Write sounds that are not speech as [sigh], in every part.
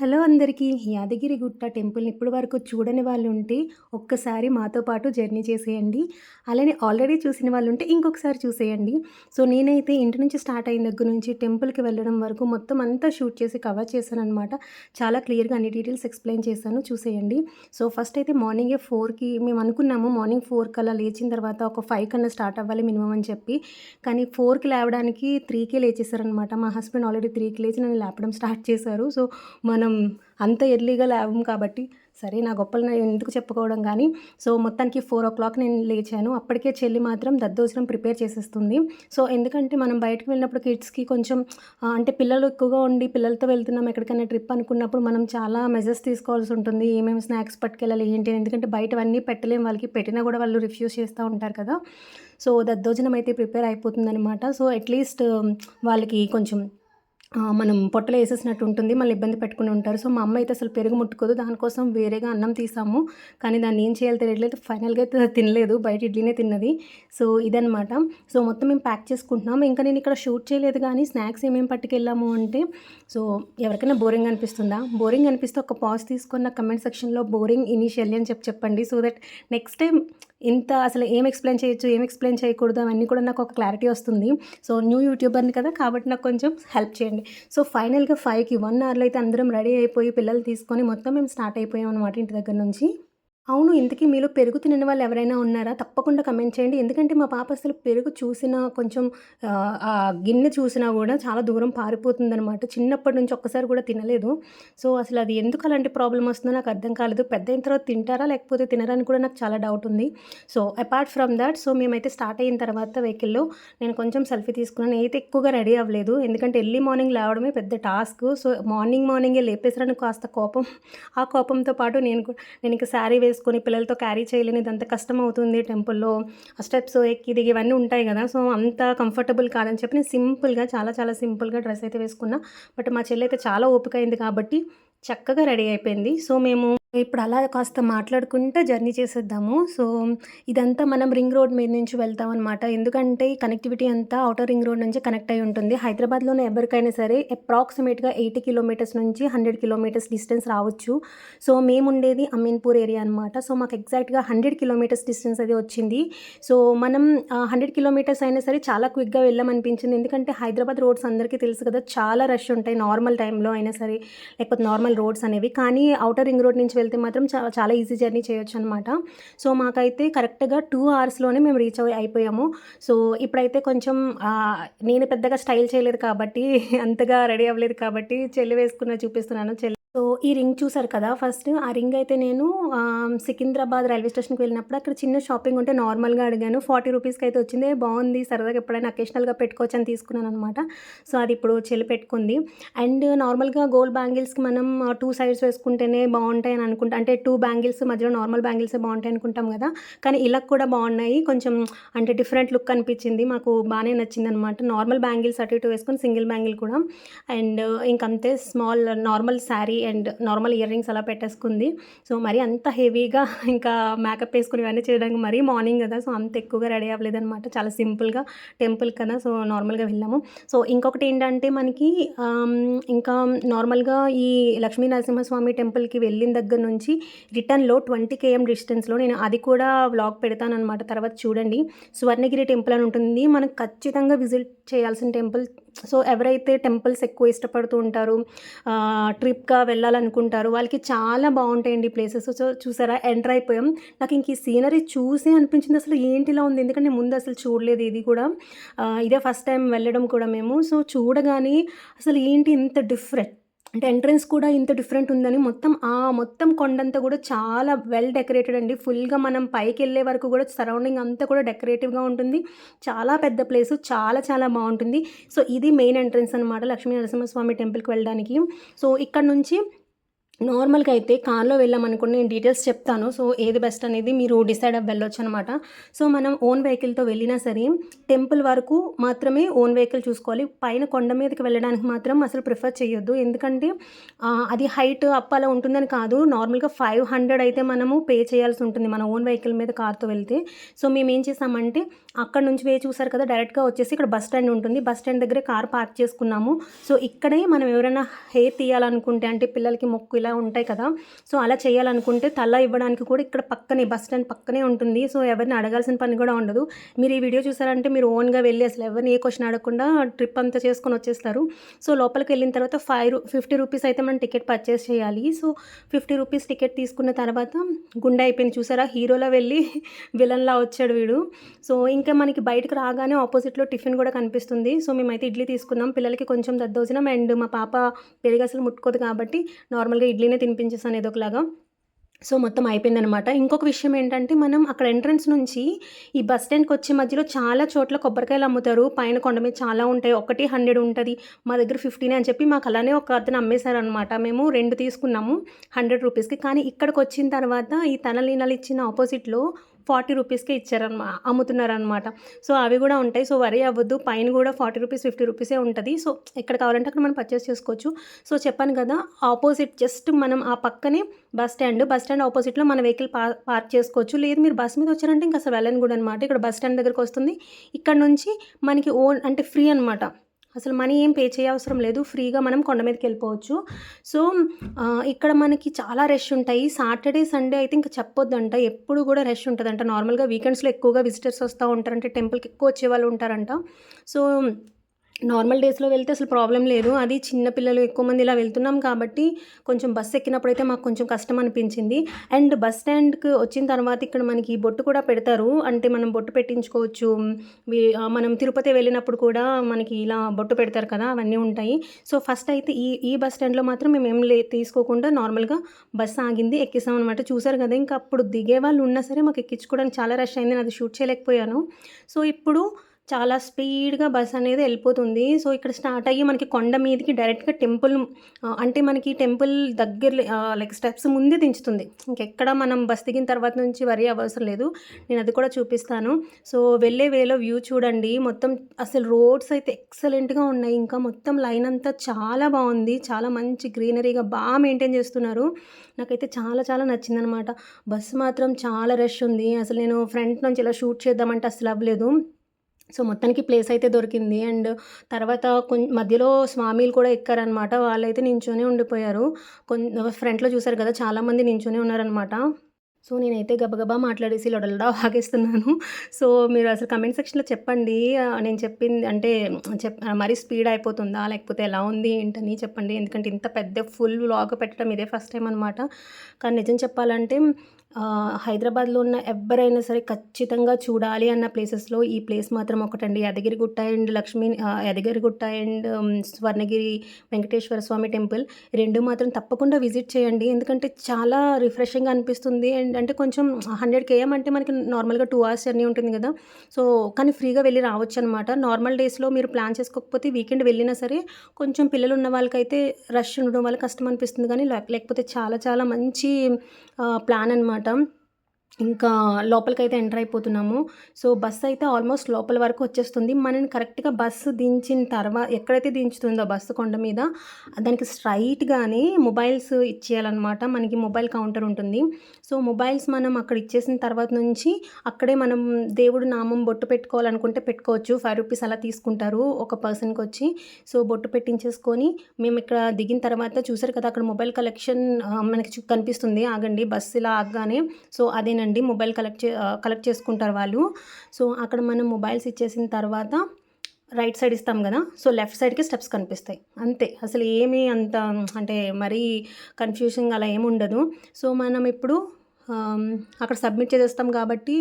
Hello అందరికీ. యాదగిరిగుట్ట టెంపుల్ని ఇప్పటి వరకు చూడని వాళ్ళు ఉంటే ఒక్కసారి మాతో పాటు జర్నీ చేసేయండి. అలానే ఆల్రెడీ చూసిన వాళ్ళు ఉంటే ఇంకొకసారి చూసేయండి. సో నేనైతే ఇంటి నుంచి స్టార్ట్ అయిన దగ్గర నుంచి టెంపుల్కి వెళ్ళడం వరకు మొత్తం అంతా షూట్ చేసి కవర్ చేశాను అనమాట చాలా క్లియర్గా అన్ని డీటెయిల్స్ ఎక్స్ప్లెయిన్ చేశాను. చూసేయండి. సో ఫస్ట్ అయితే మార్నింగే ఫోర్కి మేము అనుకున్నాము మార్నింగ్ ఫోర్ కల్లా లేచిన తర్వాత ఒక ఫైవ్ కన్నా స్టార్ట్ అవ్వాలి మినిమం అని చెప్పి. కానీ ఫోర్కి లేవడానికి త్రీకే లేచేసారనమాట మా హస్బెండ్ ఆల్రెడీ త్రీకి లేచి నన్ను లేపడం స్టార్ట్ చేశారు. సో మనం అంత ఎర్లీగా లేవం కాబట్టి సరే నా గొప్పలు నేను ఎందుకు చెప్పుకోవడం కానీ సో మొత్తానికి ఫోర్ ఓ క్లాక్ నేను లేచాను. అప్పటికే చెల్లి మాత్రం దద్దోజనం ప్రిపేర్ చేసేస్తుంది. సో ఎందుకంటే మనం బయటకు వెళ్ళినప్పుడు కిడ్స్కి కొంచెం అంటే పిల్లలు ఎక్కువగా ఉండి పిల్లలతో వెళ్తున్నాం ఎక్కడికైనా ట్రిప్ అనుకున్నప్పుడు మనం చాలా మెజర్స్ తీసుకోవాల్సి ఉంటుంది. ఏమేమి స్నాక్స్ పట్టుకెళ్ళాలి ఏంటి అని. ఎందుకంటే బయటవన్నీ పెట్టలేం వాళ్ళకి పెట్టినా కూడా వాళ్ళు రిఫ్యూజ్ చేస్తూ ఉంటారు కదా. సో దద్దోజనం అయితే ప్రిపేర్ అయిపోతుందన్నమాట. సో అట్లీస్ట్ వాళ్ళకి కొంచెం మనం పొట్టలో వేసేసినట్టు ఉంటుంది మళ్ళీ ఇబ్బంది పెట్టుకుని ఉంటారు. సో మా అమ్మ అయితే అసలు పెరుగు ముట్టుకోదు. దానికోసం వేరేగా అన్నం తీసాము. కానీ దాన్ని ఏం చేయాలో తెలియట్లేదు. ఫైనల్గా అయితే [laughs] తినలేదు. బయట ఇడ్లీనే తిన్నది. సో ఇదనమాట సో మొత్తం మేము ప్యాక్ చేసుకుంటున్నాం ఇంకా నేను ఇక్కడ షూట్ చేయలేదు కానీ స్నాక్స్ ఏమేమి పట్టుకెళ్ళాము అంటే సో ఎవరికైనా బోరింగ్ అనిపిస్తుందా? బోరింగ్ అనిపిస్తే ఒక పాజ్ తీసుకున్న కమెంట్ సెక్షన్లో బోరింగ్ ఇనీషియల్ అని చెప్పి చెప్పండి. సో దట్ నెక్స్ట్ టైం ఇంత అసలు ఏం ఎక్స్ప్లెయిన్ చేయొచ్చు ఏం ఎక్స్ప్లెయిన్ చేయకూడదు అవన్నీ కూడా నాకు ఒక క్లారిటీ వస్తుంది. సో న్యూ యూట్యూబర్ని కదా కాబట్టి నాకు కొంచెం హెల్ప్ చేయండి. సో ఫైనల్గా ఫైవ్కి వన్ అవర్లో అయితే అందరం రెడీ అయిపోయి పిల్లలు తీసుకొని మొత్తం మేము స్టార్ట్ అయిపోయాం అనమాట ఇంటి దగ్గర నుంచి. అవును ఇంతకీ మీలో పెరుగు తినని వాళ్ళు ఎవరైనా ఉన్నారా? తప్పకుండా కమెంట్ చేయండి. ఎందుకంటే మా పాప అసలు పెరుగు చూసినా కొంచెం ఆ, గిన్నె చూసినా కూడా చాలా దూరం పారిపోతుందనమాట చిన్నప్పటి నుంచి ఒక్కసారి కూడా తినలేదు. సో అసలు అది ఎందుకు అలాంటి ప్రాబ్లం వస్తుందో నాకు అర్థం కాలేదు. పెద్ద అయిన తర్వాత తింటారా లేకపోతే తినరా అని కూడా నాకు చాలా డౌట్ ఉంది. So apart from that so మేమైతే స్టార్ట్ అయిన తర్వాత వెహికల్లో నేను కొంచెం సెల్ఫీ తీసుకున్నాను. అయితే ఎక్కువగా రెడీ అవ్వలేదు. ఎందుకంటే ఎర్లీ మార్నింగ్ లేవడమే పెద్ద టాస్క్ సో మార్నింగ్ మార్నింగే లేపేసరని కాస్త కోపం. ఆ కోపంతో పాటు నేను కూడా నేను ఇంకా శారీ వేసుకొని పిల్లలతో క్యారీ చేయలేని అంత కష్టం అవుతుంది టెంపుల్లో స్టెప్స్ ఎక్కి దిగి ఇవన్నీ ఉంటాయి కదా. సో అంత కంఫర్టబుల్ కాదని చెప్పి నేను సింపుల్గా చాలా చాలా సింపుల్గా డ్రెస్ అయితే వేసుకున్నా. బట్ మా చెల్లి అయితే చాలా ఓపిక అయింది కాబట్టి చక్కగా రెడీ అయిపోయింది. సో మేము ఇప్పుడు అలా కాస్త మాట్లాడుకుంటూ జర్నీ చేసేద్దాము. సో ఇదంతా మనం రింగ్ రోడ్ మీద నుంచి వెళ్తాం అనమాట ఎందుకంటే ఈ కనెక్టివిటీ అంతా అవుటర్ రింగ్ రోడ్ నుంచి కనెక్ట్ అయి ఉంటుంది. హైదరాబాద్లోనే ఎవరికైనా సరే అప్రాక్సిమేట్గా ఎయిటీ కిలోమీటర్స్ నుంచి హండ్రెడ్ కిలోమీటర్స్ డిస్టెన్స్ రావచ్చు. సో మేము ఉండేది అమీన్పూర్ ఏరియా అనమాట సో మాకు ఎగ్జాక్ట్గా హండ్రెడ్ కిలోమీటర్స్ డిస్టెన్స్ అది వచ్చింది. సో మనం హండ్రెడ్ కిలోమీటర్స్ అయినా సరే చాలా క్విక్గా వెళ్ళామనిపించింది. ఎందుకంటే హైదరాబాద్ రోడ్స్ అందరికీ తెలుసు కదా చాలా రష్ ఉంటాయి నార్మల్ టైంలో అయినా సరే లేకపోతే నార్మల్ రోడ్స్ అనేవి. కానీ అవుటర్ రింగ్ రోడ్ నుంచి వెళ్తే మాత్రం చాలా ఈజీ జర్నీ చేయొచ్చు అనమాట సో మాకైతే కరెక్ట్గా టూ అవర్స్లోనే మేము రీచ్ అయిపోయాము. సో ఇప్పుడైతే కొంచెం నేను పెద్దగా స్టైల్ చేయలేదు కాబట్టి [laughs] అంతగా రెడీ అవ్వలేదు కాబట్టి చెల్లి వేసుకున్న చూపిస్తున్నాను. చెల్లి సో ఈ రింగ్ చూసారు కదా ఫస్ట్ ఆ రింగ్ అయితే నేను సికింద్రాబాద్ రైల్వే స్టేషన్కి వెళ్ళినప్పుడు అక్కడ చిన్న షాపింగ్ ఉంటే నార్మల్గా అడిగాను. ఫార్టీ రూపీస్కి అయితే వచ్చింది. బాగుంది సరదాగా ఎప్పుడైనా అకేషనల్గా పెట్టుకోవచ్చు అని తీసుకున్నాను అనమాట సో అది ఇప్పుడు చెల్లి పెట్టుకుంది. అండ్ నార్మల్గా గోల్డ్ బ్యాంగిల్స్కి మనం టూ సైడ్స్ వేసుకుంటేనే బాగుంటాయి అని అనుకుంటా అంటే టూ బ్యాంగిల్స్ మధ్యలో నార్మల్ బ్యాంగిల్స్ బాగుంటాయి అనుకుంటాం కదా. కానీ ఇలా కూడా బాగున్నాయి. కొంచెం అంటే డిఫరెంట్ లుక్ అనిపించింది. మాకు బాగానే నచ్చింది అనమాట నార్మల్ బ్యాంగిల్స్ అటు ఇటు వేసుకొని సింగిల్ బ్యాంగిల్ కూడా. అండ్ ఇంకంతే small normal sari and normal ear rings అలా పెట్టేసుకుంది. సో మరి అంత హెవీగా ఇంకా మేకప్ వేసుకుని ఇవన్నీ చేయడానికి మరీ మార్నింగ్ కదా. సో అంత ఎక్కువగా రెడీ అవ్వలేదనమాట చాలా సింపుల్గా టెంపుల్ కదా. సో నార్మల్గా వెళ్ళాము. సో ఇంకొకటి ఏంటంటే మనకి ఇంకా నార్మల్గా ఈ లక్ష్మీ నరసింహస్వామి టెంపుల్కి వెళ్ళిన దగ్గర నుంచి రిటర్న్లో ట్వంటీ కేఎం డిస్టెన్స్లో నేను అది కూడా వ్లాగ్ పెడతాను అనమాట తర్వాత చూడండి. స్వర్ణగిరి టెంపుల్ అని ఉంటుంది. మనకు ఖచ్చితంగా విజిట్ చేయాల్సిన టెంపుల్ సో ఎవరైతే టెంపుల్స్ ఎక్కువ ఇష్టపడుతూ ఉంటారు ట్రిప్గా వెళ్ళాలనుకుంటారు వాళ్ళకి చాలా బాగుంటాయండి ప్లేసెస్. సో చూసారా ఎంటర్ అయిపోయాం. నాకు ఇంక ఈ సీనరీ చూసే అనిపించింది. అసలు ఏంటిలా ఉంది? ఎందుకంటే ముందు అసలు చూడలేదు ఇది కూడా. ఇదే ఫస్ట్ టైం వెళ్ళడం కూడా మేము. సో చూడగానే అసలు ఏంటి ఇంత డిఫరెంట్? అంటే ఎంట్రన్స్ కూడా ఇంత డిఫరెంట్ ఉందని మొత్తం ఆ మొత్తం కొండంతా కూడా చాలా వెల్ డెకరేటెడ్ అండి. ఫుల్గా మనం పైకి వెళ్ళే వరకు కూడా సరౌండింగ్ అంతా కూడా డెకరేటివ్గా ఉంటుంది. చాలా పెద్ద ప్లేస్ చాలా చాలా బాగుంటుంది. సో ఇది మెయిన్ ఎంట్రన్స్ అనమాట లక్ష్మీ నరసింహస్వామి టెంపుల్కి వెళ్ళడానికి. సో ఇక్కడ నుంచి నార్మల్గా అయితే కార్లో వెళ్ళామనుకోండి నేను డీటెయిల్స్ చెప్తాను. సో ఏది బెస్ట్ అనేది మీరు డిసైడ్ అవ్వ వెళ్ళొచ్చు అనమాట సో మనం ఓన్ వెహికల్తో వెళ్ళినా సరే టెంపుల్ వరకు మాత్రమే ఓన్ వెహికల్ చూసుకోవాలి. పైన కొండ మీదకి వెళ్ళడానికి మాత్రం అసలు ప్రిఫర్ చేయొద్దు. ఎందుకంటే అది హైట్ అప్ అలా ఉంటుందని కాదు. నార్మల్గా ఫైవ్ హండ్రెడ్ అయితే మనము పే చేయాల్సి ఉంటుంది మన ఓన్ వెహికల్ మీద కార్తో వెళ్తే. సో మేము ఏం చేసామంటే అక్కడ నుంచి వే చూసారు కదా డైరెక్ట్గా వచ్చేసి ఇక్కడ బస్ స్టాండ్ ఉంటుంది. బస్ స్టాండ్ దగ్గర కార్ పార్క్ చేసుకున్నాము. సో ఇక్కడే మనం ఎవరైనా హెయిర్ తీయాలనుకుంటే అంటే పిల్లలకి మొక్కు ఇలా ఉంటాయి కదా. సో అలా చేయాలనుకుంటే తల ఇవ్వడానికి కూడా ఇక్కడ పక్కనే బస్ స్టాండ్ పక్కనే ఉంటుంది. సో ఎవరిని అడగాల్సిన పని కూడా ఉండదు. మీరు ఈ వీడియో చూసారంటే మీరు ఓన్గా వెళ్ళి అసలు ఎవరిని ఏ క్వశ్చన్ అడగకుండా ట్రిప్ అంతా చేసుకొని వచ్చేస్తారు. సో లోపలికి వెళ్ళిన తర్వాత ఫైవ్ ఫిఫ్టీ రూపీస్ అయితే మనం టికెట్ పర్చేస్ చేయాలి. సో ఫిఫ్టీ రూపీస్ టికెట్ తీసుకున్న తర్వాత గుండె అయిపోయింది. చూసారా? హీరోలో వెళ్ళి విలన్లా వచ్చాడు వీడు. సో ఇంకా మనకి బయటకు రాగానే ఆపోజిట్లో టిఫిన్ కూడా కనిపిస్తుంది. సో మేమైతే ఇడ్లీ తీసుకున్నాం. పిల్లలకి కొంచెం దద్దోజనం అండ్ మా పాప పెరుగు అసలు ముట్టుకోదు కాబట్టి నార్మల్గా ఇడ్లీనే తినిపించేసాను ఏదో ఒకలాగా సో మొత్తం అయిపోయిందనమాట. ఇంకొక విషయం ఏంటంటే మనం అక్కడ ఎంట్రన్స్ నుంచి ఈ బస్ స్టాండ్కి వచ్చే మధ్యలో చాలా చోట్ల కొబ్బరికాయలు అమ్ముతారు. పైన కొండ మీద చాలా ఉంటాయి. ఒకటి హండ్రెడ్ ఉంటుంది. మా దగ్గర ఫిఫ్టీనే అని చెప్పి మాకు అలానే ఒక అతను అమ్మేశారనమాట. మేము రెండు తీసుకున్నాము హండ్రెడ్ రూపీస్కి. కానీ ఇక్కడికి వచ్చిన తర్వాత ఈ తనలీనలు ఇచ్చిన ఆపోజిట్లో ఫార్టీ రూపీస్కే ఇచ్చారనమా అమ్ముతున్నారనమాట. సో అవి కూడా ఉంటాయి. సో వరీ అవ్వద్దు. పైన కూడా ఫార్టీ రూపీస్ ఫిఫ్టీ రూపీసే ఉంటుంది. సో ఎక్కడ కావాలంటే అక్కడ మనం పర్చేస్ చేసుకోవచ్చు. సో చెప్పాను కదా ఆపోజిట్ జస్ట్ మనం ఆ పక్కనే బస్ స్టాండ్. బస్ స్టాండ్ ఆపోజిట్లో మన వెహికల్ పా పార్క్ చేసుకోవచ్చు. లేదు మీరు బస్ మీద వచ్చారంటే ఇంకా అసలు వెళ్ళను కూడా అనమాట ఇక్కడ బస్ స్టాండ్ దగ్గరకు వస్తుంది ఇక్కడ నుంచి మనకి ఓన్ అంటే ఫ్రీ అనమాట అసలు మనీ ఏం పే చేయవసరం లేదు. ఫ్రీగా మనం కొండ మీదకి వెళ్ళిపోవచ్చు. సో ఇక్కడ మనకి చాలా రష్ ఉంటాయి. సాటర్డే సండే అయితే ఇంకా చెప్పొద్దంట. ఎప్పుడు కూడా రష్ ఉంటుందంట. నార్మల్గా వీకెండ్స్లో ఎక్కువగా విజిటర్స్ వస్తూ ఉంటారంటే. టెంపుల్కి ఎక్కువ వచ్చే వాళ్ళు ఉంటారంట. సో నార్మల్ డేస్లో వెళ్తే అసలు ప్రాబ్లం లేదు. అది చిన్న పిల్లలు ఎక్కువ మంది ఇలా వెళ్తున్నాం కాబట్టి కొంచెం బస్సు ఎక్కినప్పుడు అయితే మాకు కొంచెం కష్టం అనిపించింది. అండ్ బస్ స్టాండ్కి వచ్చిన తర్వాత ఇక్కడ మనకి బొట్టు కూడా పెడతారు. అంటే మనం బొట్టు పెట్టించుకోవచ్చు. మనం తిరుపతి వెళ్ళినప్పుడు కూడా మనకి ఇలా బొట్టు పెడతారు కదా అవన్నీ ఉంటాయి. సో ఫస్ట్ అయితే ఈ ఈ బస్ స్టాండ్లో మాత్రం మేము ఏం లే తీసుకోకుండా నార్మల్గా బస్ ఆగింది ఎక్కిస్తాం అనమాట చూసారు కదా ఇంకా అప్పుడు దిగే వాళ్ళు ఉన్నా సరే మాకు ఎక్కించుకోవడానికి చాలా రష్ అయింది. నేను అది షూట్ చేయలేకపోయాను. సో ఇప్పుడు చాలా స్పీడ్గా బస్ అనేది వెళ్ళిపోతుంది. సో ఇక్కడ స్టార్ట్ అయ్యి మనకి కొండ మీదకి డైరెక్ట్గా టెంపుల్ అంటే మనకి టెంపుల్ దగ్గర లైక్ స్టెప్స్ ముందే దించుతుంది. ఇంకెక్కడ మనం బస్ దిగిన తర్వాత నుంచి వరి అవసరం లేదు. నేను అది కూడా చూపిస్తాను. సో వెళ్ళే వేలో వ్యూ చూడండి. మొత్తం అసలు రోడ్స్ అయితే ఎక్సలెంట్గా ఉన్నాయి. ఇంకా మొత్తం లైన్ అంతా చాలా బాగుంది. చాలా మంచి గ్రీనరీగా బాగా మెయింటైన్ చేస్తున్నారు. నాకైతే చాలా చాలా నచ్చిందనమాట. బస్సు మాత్రం చాలా రష్ ఉంది. అసలు నేను ఫ్రంట్ నుంచి ఇలా షూట్ చేద్దామంటే అసలు అవ్వలేదు. సో మొత్తానికి ప్లేస్ అయితే దొరికింది. అండ్ తర్వాత కొం మధ్యలో స్వామీలు కూడా ఎక్కారనమాట. వాళ్ళైతే నించొని ఉండిపోయారు. కొంచెం ఫ్రంట్లో చూసారు కదా చాలామంది నించొని ఉన్నారనమాట. సో నేనైతే గబగబా మాట్లాడేసి లొడలడా వాగేస్తున్నాను సో మీరు అసలు కమెంట్ సెక్షన్లో చెప్పండి. నేను చెప్పింది అంటే చెప్ మరీ స్పీడ్ అయిపోతుందా? లేకపోతే ఎలా ఉంది ఏంటని చెప్పండి. ఎందుకంటే ఇంత పెద్ద ఫుల్ వ్లాగ్ పెట్టడం ఇదే ఫస్ట్ టైం అనమాట. కానీ నిజం చెప్పాలంటే హైదరాబాద్లో ఉన్న ఎవరైనా సరే ఖచ్చితంగా చూడాలి అన్న ప్లేసెస్లో ఈ ప్లేస్ మాత్రం ఒకటండి. Yadagirigutta and Lakshmi Yadagirigutta and Swarnagiri Venkateswara Swamy temple రెండు మాత్రం తప్పకుండా విజిట్ చేయండి. ఎందుకంటే చాలా రిఫ్రెషింగ్గా అనిపిస్తుంది. అండ్ అంటే కొంచెం హండ్రెడ్ కేఎం అంటే మనకి నార్మల్గా టూ అవర్స్ జర్నీ ఉంటుంది కదా. సో కానీ ఫ్రీగా వెళ్ళి రావచ్చు అనమాట నార్మల్ డేస్లో మీరు ప్లాన్ చేసుకోకపోతే వీకెండ్ వెళ్ళినా సరే కొంచెం పిల్లలు ఉన్న వాళ్ళకైతే రష్ ఉండడం వల్ల కష్టం అనిపిస్తుంది. కానీ లేక- లేకపోతే చాలా చాలా మంచి ప్లాన్ అనమాట ஆட்டம் ఇంకా లోపలికైతే ఎంటర్ అయిపోతున్నాము. సో బస్సు అయితే ఆల్మోస్ట్ లోపల వరకు వచ్చేస్తుంది. మనని కరెక్ట్గా బస్సు దించిన తర్వాత ఎక్కడైతే దించుతుందో బస్సు కొండ మీద దానికి స్ట్రైట్గానే మొబైల్స్ ఇచ్చేయాలన్నమాట. మనకి మొబైల్ కౌంటర్ ఉంటుంది. సో మొబైల్స్ మనం అక్కడ ఇచ్చేసిన తర్వాత నుంచి అక్కడే మనం దేవుడు నామం బొట్టు పెట్టుకోవాలనుకుంటే పెట్టుకోవచ్చు. ఫైవ్ రూపీస్ అలా తీసుకుంటారు ఒక పర్సన్కి వచ్చి. సో బొట్టు పెట్టించేసుకొని మేము ఇక్కడ దిగిన తర్వాత చూసారు కదా అక్కడ మొబైల్ కలెక్షన్ మనకి కనిపిస్తుంది. ఆగండి బస్సు ఇలా ఆగగానే. సో అదేనండి. అండి మొబైల్ కలెక్ట్ చే కలెక్ట్ చేసుకుంటారు వాళ్ళు. సో అక్కడ మనం మొబైల్స్ ఇచ్చేసిన తర్వాత రైట్ సైడ్ ఇస్తాం కదా సో లెఫ్ట్ సైడ్కి స్టెప్స్ కనిపిస్తాయి. అంతే. అసలు ఏమీ అంత అంటే మరీ కన్ఫ్యూజింగ్ అలా ఏమి ఉండదు. సో మనం ఇప్పుడు అక్కడ సబ్మిట్ చేసేస్తాం కాబట్టి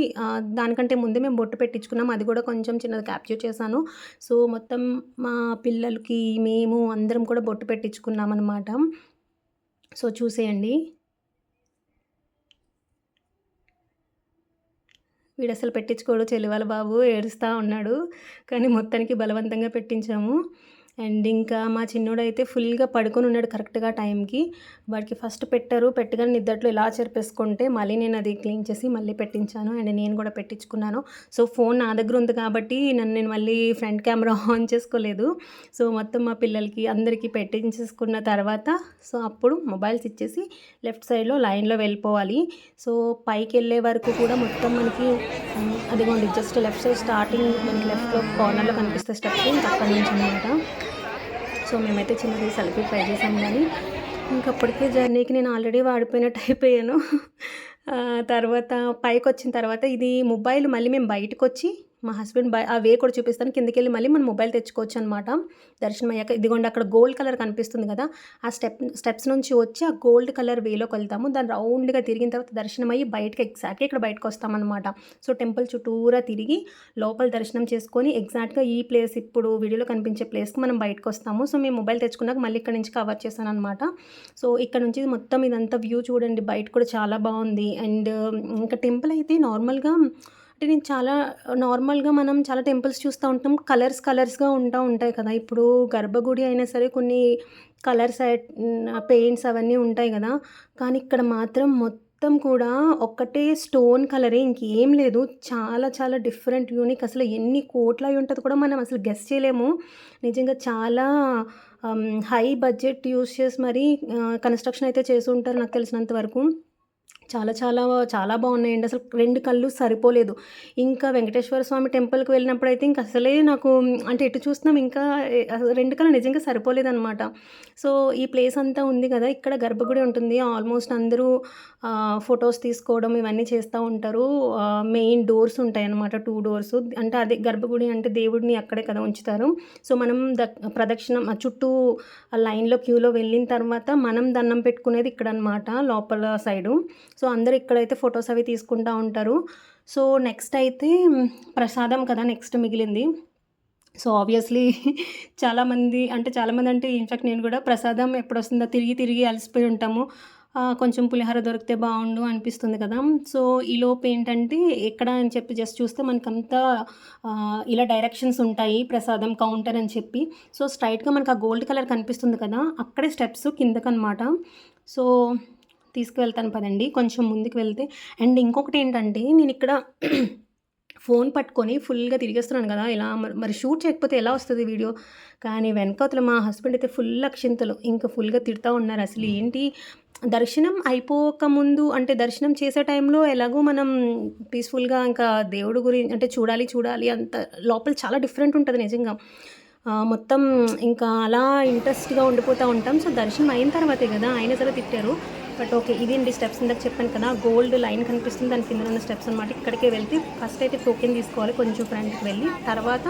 దానికంటే ముందే మేము బొట్టు పెట్టించుకున్నాం. అది కూడా కొంచెం చిన్నది క్యాప్చర్ చేశాను. సో మొత్తం మా పిల్లలకి మేము అందరం కూడా బొట్టు పెట్టించుకున్నాం అనమాట సో చూసేయండి. వీడు అసలు పెట్టించుకోడు చెల్లివాళ్ళ బాబు ఏడుస్తూ ఉన్నాడు. కానీ మొత్తానికి బలవంతంగా పెట్టించాము. అండ్ ఇంకా మా చిన్నోడైతే ఫుల్గా పడుకొని ఉన్నాడు కరెక్ట్గా టైంకి. వాడికి ఫస్ట్ పెట్టారు. పెట్టగానే నిద్దట్లో ఇలా చెరిపేసుకుంటే మళ్ళీ నేను అది క్లీన్ చేసి మళ్ళీ పెట్టించాను అండ్ నేను కూడా పెట్టించుకున్నాను. సో ఫోన్ నా దగ్గర ఉంది కాబట్టి నన్ను నేను మళ్ళీ ఫ్రంట్ కెమెరా [laughs] ఆన్ చేసుకోలేదు. సో మొత్తం మా పిల్లలకి అందరికీ పెట్టించేసుకున్న తర్వాత సో అప్పుడు మొబైల్స్ ఇచ్చేసి లెఫ్ట్ సైడ్లో లైన్లో వెళ్ళిపోవాలి. సో పైకి వెళ్ళే వరకు కూడా మొత్తం మనకి అదిగోండి జస్ట్ లెఫ్ట్ సైడ్ స్టార్టింగ్ మనకి లెఫ్ట్లో కార్నర్లో కనిపిస్తే స్టెప్స్ అక్కడి నుంచి అనమాట సో మేమైతే చిన్నది సెల్ఫీ ట్రై చేసాం కానీ ఇంకప్పటికే జర్నీకి నేను ఆల్రెడీ వాడిపోయినట్టు అయిపోయాను. తర్వాత పైకి వచ్చిన తర్వాత ఇది మొబైల్ మళ్ళీ మేము బయటకు వచ్చి మా హస్బెండ్ బై ఆ వే కూడా చూపిస్తాను. కిందకి వెళ్ళి మళ్ళీ మనం మొబైల్ తెచ్చుకోవచ్చు అనమాట దర్శనం అయ్యాక ఇదిగోండి అక్కడ గోల్డ్ కలర్ కనిపిస్తుంది కదా. ఆ స్టెప్ స్టెప్స్ నుంచి వచ్చి ఆ గోల్డ్ కలర్ వేలోకి వెళ్తాము. దాన్ని రౌండ్గా తిరిగిన తర్వాత దర్శనం అయ్యి బయటకి ఎగ్జాక్ట్గా ఇక్కడ బయటకు వస్తామన్నమాట సో టెంపుల్ చుట్టూరా తిరిగి లోపల దర్శనం చేసుకొని ఎగ్జాక్ట్గా ఈ ప్లేస్ ఇప్పుడు వీడియోలో కనిపించే ప్లేస్కి మనం బయటకు వస్తాము. సో మేము మొబైల్ తెచ్చుకున్నాక మళ్ళీ ఇక్కడ నుంచి కవర్ చేశాను అనమాట సో ఇక్కడ నుంచి మొత్తం ఇదంతా వ్యూ చూడండి. బయట కూడా చాలా బాగుంది. అండ్ ఇంకా టెంపుల్ అయితే నార్మల్గా అంటే నేను చాలా నార్మల్గా మనం చాలా టెంపుల్స్ చూస్తూ ఉంటాం కలర్స్ కలర్స్గా ఉంటూ ఉంటాయి కదా. ఇప్పుడు గర్భగుడి అయినా సరే కొన్ని కలర్స్ పెయింట్స్ అవన్నీ ఉంటాయి కదా. కానీ ఇక్కడ మాత్రం మొత్తం కూడా ఒక్కటే స్టోన్ కలరే ఇంకేం లేదు. చాలా చాలా డిఫరెంట్ యూనిక్. అసలు ఎన్ని కోట్ల అయి ఉంటుంది కూడా మనం అసలు గెస్ చేయలేము. నిజంగా చాలా హై బడ్జెట్ యూస్ చేసి మరి కన్స్ట్రక్షన్ అయితే చేసి ఉంటారు నాకు తెలిసినంత వరకు. చాలా చాలా చాలా బాగున్నాయండి. అసలు రెండు కళ్ళు సరిపోలేదు. ఇంకా వెంకటేశ్వర స్వామి టెంపుల్కి వెళ్ళినప్పుడు అయితే ఇంకా అసలే నాకు అంటే ఎటు చూస్తున్నాం ఇంకా రెండు కళ్ళు నిజంగా సరిపోలేదన్నమాట. సో ఈ ప్లేస్ అంతా ఉంది కదా ఇక్కడ గర్భగుడి ఉంటుంది. ఆల్మోస్ట్ అందరూ ఫొటోస్ తీసుకోవడం ఇవన్నీ చేస్తూ ఉంటారు. మెయిన్ డోర్స్ ఉంటాయి అన్నమాట టూ డోర్స్. అంటే అదే గర్భగుడి అంటే దేవుడిని అక్కడే కదా ఉంచుతారు. సో మనం ద ప్రదక్షిణం చుట్టూ లైన్లో క్యూలో వెళ్ళిన తర్వాత మనం దండం పెట్టుకునేది ఇక్కడ అనమాట లోపల సైడు. సో అందరు ఇక్కడైతే ఫొటోస్ అవి తీసుకుంటూ ఉంటారు. సో నెక్స్ట్ అయితే ప్రసాదం కదా నెక్స్ట్ మిగిలింది. సో ఆబ్వియస్లీ [laughs] చాలామంది అంటే చాలామంది అంటే ఇన్ఫాక్ట్ నేను కూడా ప్రసాదం ఎప్పుడు వస్తుందో తిరిగి తిరిగి అలసిపోయి ఉంటాము. కొంచెం పులిహోర దొరికితే బాగుండు అనిపిస్తుంది కదా. సో ఈ లోపు ఏంటంటే ఎక్కడ అని చెప్పి జస్ట్ చూస్తే మనకంతా ఇలా డైరెక్షన్స్ ఉంటాయి ప్రసాదం కౌంటర్ అని చెప్పి. సో స్ట్రైట్గా మనకు ఆ గోల్డ్ కలర్ కనిపిస్తుంది కదా అక్కడే స్టెప్స్ కిందకనమాట సో తీసుకువెళ్తాను పదండి. కొంచెం ముందుకు వెళ్తే అండ్ ఇంకొకటి ఏంటంటే నేను ఇక్కడ [clears throat] ఫోన్ పట్టుకొని ఫుల్గా తిరిగేస్తున్నాను కదా ఇలా మరి మరి షూట్ చేయకపోతే ఎలా వస్తుంది వీడియో? కానీ వెనకతల మా హస్బెండ్ అయితే ఫుల్ అక్షింతలు ఇంకా ఫుల్గా తిడతా ఉన్నారు అసలు. ఏంటి? దర్శనం అయిపోక ముందు అంటే దర్శనం చేసే టైంలో ఎలాగో మనం పీస్ఫుల్గా ఇంకా దేవుడు గురించి అంటే చూడాలి చూడాలి అంత లోపల చాలా డిఫరెంట్ ఉంటుంది నిజంగా. మొత్తం ఇంకా అలా ఇంట్రెస్ట్గా ఉండిపోతూ ఉంటాం. సో దర్శనం అయిన తర్వాతే కదా అయినా సరే తిట్టారు. బట్ ఓకే ఇదేంటి స్టెప్స్ ఇందాక చెప్పాను కదా గోల్డ్ లైన్ కనిపిస్తుంది దాని కింద ఉన్న స్టెప్స్ అనమాట ఇక్కడికే వెళ్తే ఫస్ట్ అయితే టోకెన్ తీసుకోవాలి కొంచెం ఫ్రంట్కి వెళ్ళి. తర్వాత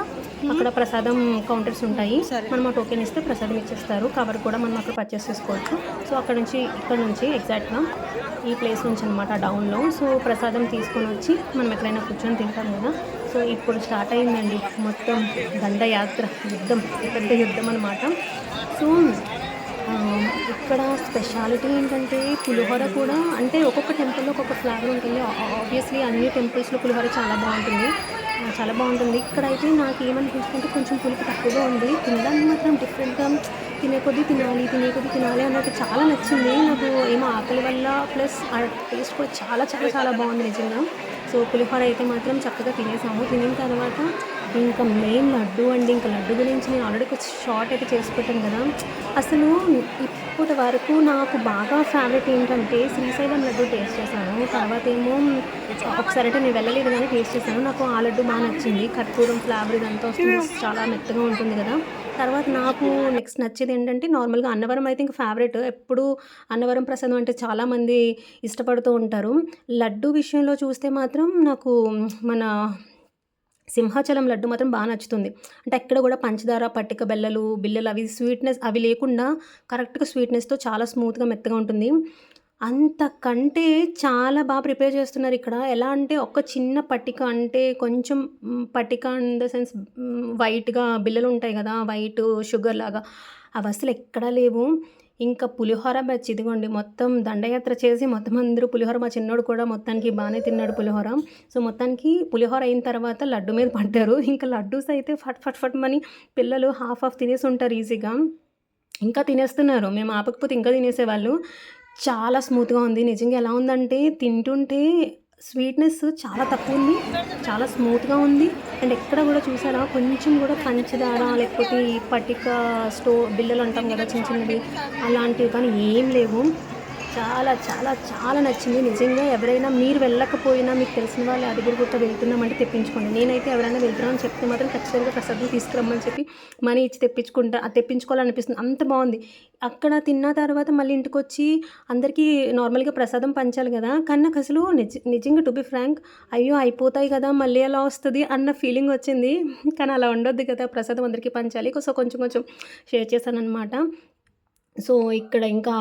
అక్కడ ప్రసాదం కౌంటర్స్ ఉంటాయి. మనం ఆ టోకెన్ ఇస్తే ప్రసాదం ఇచ్చేస్తారు. కవర్ కూడా మనం అక్కడ పర్చేస్ చేసుకోవచ్చు. సో అక్కడ నుంచి ఇక్కడ నుంచి ఎగ్జాక్ట్గా ఈ ప్లేస్ నుంచి అనమాట డౌన్లో సో ప్రసాదం తీసుకొని వచ్చి మనం ఎక్కడైనా కూర్చొని తింటాం కదా. సో ఇప్పుడు స్టార్ట్ అయిందండి మొత్తం దండయాత్ర యుద్ధం పెద్ద యుద్ధం అనమాట సో ఇక్కడ స్పెషాలిటీ ఏంటంటే పులిహోర కూడా అంటే ఒక్కొక్క టెంపుల్లో ఒక్కొక్క ఫ్లేవర్ ఉంటుంది. ఆబ్వియస్లీ అన్ని టెంపుల్స్లో పులిహోర చాలా బాగుంటుంది. చాలా బాగుంటుంది. ఇక్కడైతే నాకు ఏమనిపించుకుంటే కొంచెం పులుపు తక్కువగా ఉంది. తినడానికి మాత్రం డిఫరెంట్గా తినే కొద్దీ తినాలి తినే కొద్దీ తినాలి అన్నట్టు చాలా నచ్చింది. నాకు ఏమో ఆకలి వల్ల ప్లస్ ఆ టేస్ట్ కూడా చాలా చాలా చాలా బాగుంది నిజంగా. సో పులిహోర అయితే మాత్రం చక్కగా తినేసాము. తినిన తర్వాత ఇంకా మెయిన్ లడ్డు అండి. ఇంకా లడ్డు గురించి నేను ఆల్రెడీ ఒక షార్ట్ అయితే చేసి పెట్టాను కదా. అసలు ఇప్పటి వరకు నాకు బాగా ఫేవరెట్ ఏంటంటే శ్రీశైలం లడ్డు టేస్ట్ చేశాను. తర్వాత ఏమో ఒకసారి అంటే నేను వెళ్ళలేదు కానీ టేస్ట్ చేశాను. నాకు ఆ లడ్డు బాగా నచ్చింది. కర్పూరం ఫ్లేవర్ ఇదంతా వస్తుంది చాలా మెత్తగా ఉంటుంది కదా. తర్వాత నాకు నెక్స్ట్ నచ్చేది ఏంటంటే నార్మల్గా అన్నవరం అయితే ఇంకా ఫేవరెట్ ఎప్పుడు అన్నవరం ప్రసాదం అంటే చాలామంది ఇష్టపడుతూ ఉంటారు. లడ్డు విషయంలో చూస్తే మాత్రం నాకు మన సింహాచలం లడ్డు మాత్రం బాగా నచ్చుతుంది. అంటే ఎక్కడ కూడా పంచదార పట్టిక బెల్లలు బిల్లలు అవి స్వీట్నెస్ అవి లేకుండా కరెక్ట్గా స్వీట్నెస్తో చాలా స్మూత్గా మెత్తగా ఉంటుంది. అంతకంటే చాలా బాగా ప్రిపేర్ చేస్తున్నారు ఇక్కడ. ఎలా అంటే ఒక చిన్న పట్టిక అంటే కొంచెం పట్టిక ఇన్ ద సెన్స్ వైట్గా బిల్లలు ఉంటాయి కదా వైట్ షుగర్ లాగా. అవి అసలు ఎక్కడా లేవు. ఇంకా పులిహోర బ్యాచ్ ఇదిగోండి మొత్తం దండయాత్ర చేసి మొత్తం అందరూ పులిహోర మా చిన్నోడు కూడా మొత్తానికి బాగానే తిన్నాడు పులిహోర. సో మొత్తానికి పులిహోర అయిన తర్వాత లడ్డు మీద పడ్డారు. ఇంకా లడ్డూస్ అయితే ఫట్ ఫట్ ఫట్ మని పిల్లలు హాఫ్ హాఫ్ తినేసి ఉంటారు ఈజీగా. ఇంకా తినేస్తున్నారు. మేము ఆపకపోతే ఇంకా తినేసేవాళ్ళు. చాలా స్మూత్గా ఉంది. నిజంగా ఎలా ఉందంటే తింటుంటే స్వీట్నెస్ చాలా తక్కువ ఉంది చాలా స్మూత్గా ఉంది. అండ్ ఎక్కడ కూడా చూసారా కొంచెం కూడా పంచదార లేకపోతే ఈ పటిక స్టో బిల్లలు అంటాం కదా చిన్న చిన్నవి అలాంటివి కానీ ఏం లేవు. చాలా చాలా చాలా నచ్చింది. నిజంగా ఎవరైనా మీరు వెళ్ళకపోయినా మీకు తెలిసిన వాళ్ళు అదిగురు గుట్ట వెళ్తున్నామంటే తెప్పించుకోండి. నేనైతే ఎవరైనా వెళ్తున్నామని చెప్తే మాత్రం ఖచ్చితంగా ప్రసాదం తీసుకురమ్మని చెప్పి మనీ ఇచ్చి తెప్పించుకుంటా అది తెప్పించుకోవాలనిపిస్తుంది. అంత బాగుంది. అక్కడ తిన్న తర్వాత మళ్ళీ ఇంటికి వచ్చి అందరికీ నార్మల్గా ప్రసాదం పంచాలి కదా. కానీ నాకు అసలు నిజ నిజంగా టు బి ఫ్రాంక్ అయ్యో అయిపోతాయి కదా మళ్ళీ ఎలా వస్తుంది అన్న ఫీలింగ్ వచ్చింది. కానీ అలా ఉండొద్దు కదా ప్రసాదం అందరికీ పంచాలి. సో కొంచెం కొంచెం షేర్ చేశాను అనమాట సో ఇక్కడ ఇంకా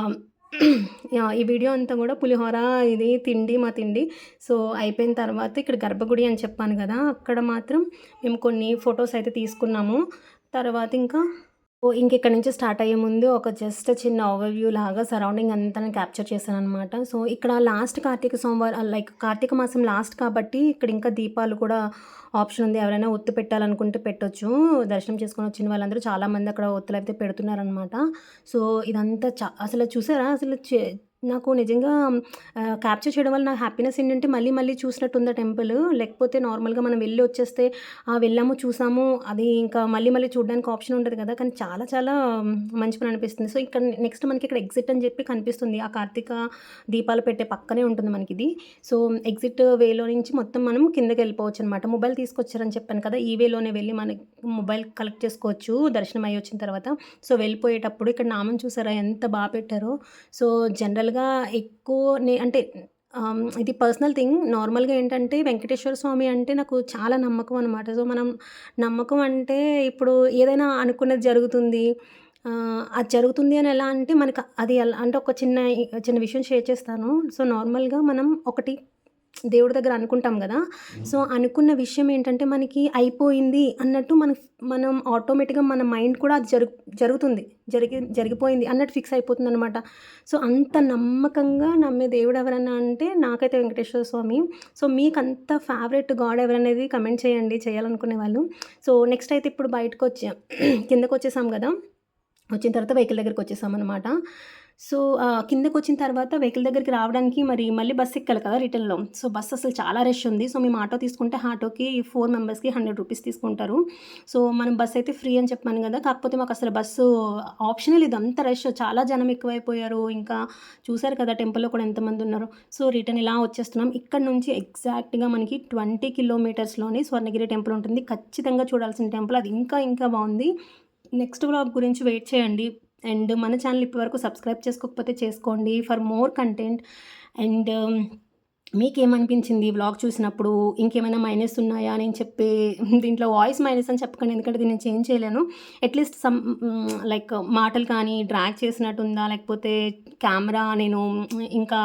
ఈ వీడియో అంతా కూడా పులిహోర ఇది తిండి మా తిండి. సో, అయిపోయిన తర్వాత ఇక్కడ గర్భగుడి అని చెప్పాను కదా! అక్కడ మాత్రం మేము కొన్ని ఫొటోస్ అయితే తీసుకున్నాము. తర్వాత ఇంకా ఇంక ఇక్కడ నుంచి స్టార్ట్ అయ్యే ముందు ఒక జస్ట్ చిన్న ఓవర్‌వ్యూ లాగా సరౌండింగ్ అంతా నేను క్యాప్చర్ చేశాననమాట. సో, ఇక్కడ లాస్ట్ కార్తీక సోమవారం లైక్ కార్తీక మాసం లాస్ట్ కాబట్టి ఇక్కడ ఇంకా దీపాలు కూడా ఆప్షన్ ఉంది. ఎవరైనా ఒత్తు పెట్టాలనుకుంటే పెట్టొచ్చు. దర్శనం చేసుకొని వచ్చిన వాళ్ళందరూ చాలామంది అక్కడ ఒత్తులు అయితే పెడుతున్నారనమాట. సో, ఇదంతా చ అసలు చూసారా అసలు నాకు నిజంగా క్యాప్చర్ చేయడం వల్ల నాకు హ్యాపీనెస్ ఏంటంటే మళ్ళీ మళ్ళీ చూసినట్టుంది ఆ టెంపుల్. లేకపోతే నార్మల్‌గా మనం వెళ్ళి వచ్చేస్తే ఆ! వెళ్ళాము, చూసాము అది ఇంకా మళ్ళీ మళ్ళీ చూడడానికి ఆప్షన్ ఉండదు కదా! కానీ చాలా చాలా మంచి పని అనిపిస్తుంది. సో, ఇక్కడ నెక్స్ట్ మనకి ఇక్కడ ఎగ్జిట్ అని చెప్పి కనిపిస్తుంది. ఆ కార్తీక దీపాలు పెట్టే పక్కనే ఉంటుంది మనకి ఇది సో, ఎగ్జిట్ వేలో నుంచి మొత్తం మనం కిందకి వెళ్ళిపోవచ్చు అనమాట మొబైల్ తీసుకొచ్చారని చెప్పాను కదా! ఈ వేలోనే వెళ్ళి మనకి మొబైల్ కలెక్ట్ చేసుకోవచ్చు దర్శనం అయ్యి వచ్చిన తర్వాత. సో, వెళ్ళిపోయేటప్పుడు ఇక్కడ నామం చూసారా ఎంత బాగా పెట్టారో. సో, జనరల్ జనరల్‌గా ఎక్కువ నే అంటే ఇది పర్సనల్ థింగ్. నార్మల్‌గా ఏంటంటే వెంకటేశ్వర స్వామి అంటే నాకు చాలా నమ్మకం అనమాట. సో, మనం నమ్మకం అంటే ఇప్పుడు ఏదైనా అనుకున్నది జరుగుతుంది. అది జరుగుతుంది అని ఎలా అంటే మనకు అది ఎలా అంటే ఒక చిన్న చిన్న విషయం షేర్ చేస్తాను. సో, నార్మల్‌గా మనం ఒకటి దేవుడి దగ్గర అనుకుంటాం కదా! సో, అనుకున్న విషయం ఏంటంటే మనకి అయిపోయింది అన్నట్టు మన మనం ఆటోమేటిక్‌గా మన మైండ్ కూడా అది జరుగు జరుగుతుంది. జరిగి జరిగిపోయింది అన్నట్టు ఫిక్స్ అయిపోతుంది అనమాట సో, అంత నమ్మకంగా నమ్మే దేవుడు ఎవరన్నా అంటే నాకైతే వెంకటేశ్వర స్వామి. సో, మీకంత ఫేవరెట్ గాడ్ ఎవరనేది కమెంట్ చేయండి చేయాలనుకునే వాళ్ళు. సో, నెక్స్ట్ అయితే ఇప్పుడు బయటకు వచ్చాం కిందకు వచ్చేసాం కదా! వచ్చిన తర్వాత వెహికల్ దగ్గరికి వచ్చేసాం అనమాట సో, కిందకు వచ్చిన తర్వాత వెహికల్ దగ్గరికి రావడానికి మరి మళ్ళీ బస్ ఎక్కాలి కదా! రిటర్న్‌లో. సో, బస్ అసలు చాలా రష్ ఉంది. సో, మేము ఆటో తీసుకుంటే ఆటోకి ఫోర్ మెంబర్స్‌కి 100 రూపీస్ తీసుకుంటారు. సో, మనం బస్ అయితే ఫ్రీ అని చెప్పాను కదా! కాకపోతే మాకు అసలు బస్సు ఆప్షనల్ ఇది అంత రష్ చాలా జనం ఎక్కువైపోయారు. ఇంకా చూసారు కదా! టెంపుల్‌లో కూడా ఎంతమంది ఉన్నారో. సో, రిటర్న్ ఇలా వచ్చేస్తున్నాం. ఇక్కడ నుంచి ఎగ్జాక్ట్‌గా మనకి 20 కిలోమీటర్స్‌లోనే స్వర్ణగిరి టెంపుల్ ఉంటుంది. ఖచ్చితంగా చూడాల్సిన టెంపుల్. అది ఇంకా ఇంకా బాగుంది నెక్స్ట్ వ్లాగ్ గురించి వెయిట్ చేయండి. అండ్ మన ఛానల్ ఇప్పటివరకు సబ్స్క్రైబ్ చేసుకోకపోతే చేసుకోండి ఫర్ మోర్ కంటెంట్. అండ్ మీకేమనిపించింది వ్లాగ్ చూసినప్పుడు? ఇంకేమైనా మైనస్ ఉన్నాయా? నేను చెప్పే దీంట్లో వాయిస్ మైనస్ అని చెప్పకండి. ఎందుకంటే దీన్ని చేంజ్ చేయలేను. అట్‌లీస్ట్ సమ్ లైక్ మాటలు కానీ డ్రాగ్ చేసినట్టుందా? లేకపోతే కెమెరా నేను ఇంకా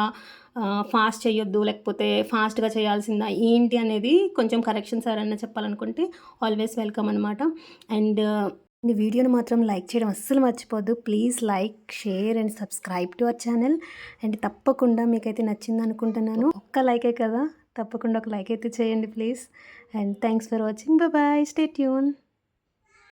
ఫాస్ట్ చేయొద్దు లేకపోతే ఫాస్ట్‌గా చేయాల్సిందా? ఏంటి అనేది కొంచెం కరెక్షన్స్ ఎవరైనా చెప్పాలనుకుంటే ఆల్వేస్ వెల్కమ్ అనమాట. అండ్ ఈ వీడియోని మాత్రం లైక్ చేయడం అస్సలు మర్చిపోద్దు please like, share and subscribe to our channel. And తప్పకుండా మీకైతే నచ్చింది అనుకుంటున్నాను ఒక్క లైకే కదా! తప్పకుండా ఒక లైక్ అయితే చేయండి please. And thanks for watching. Bye stay tune.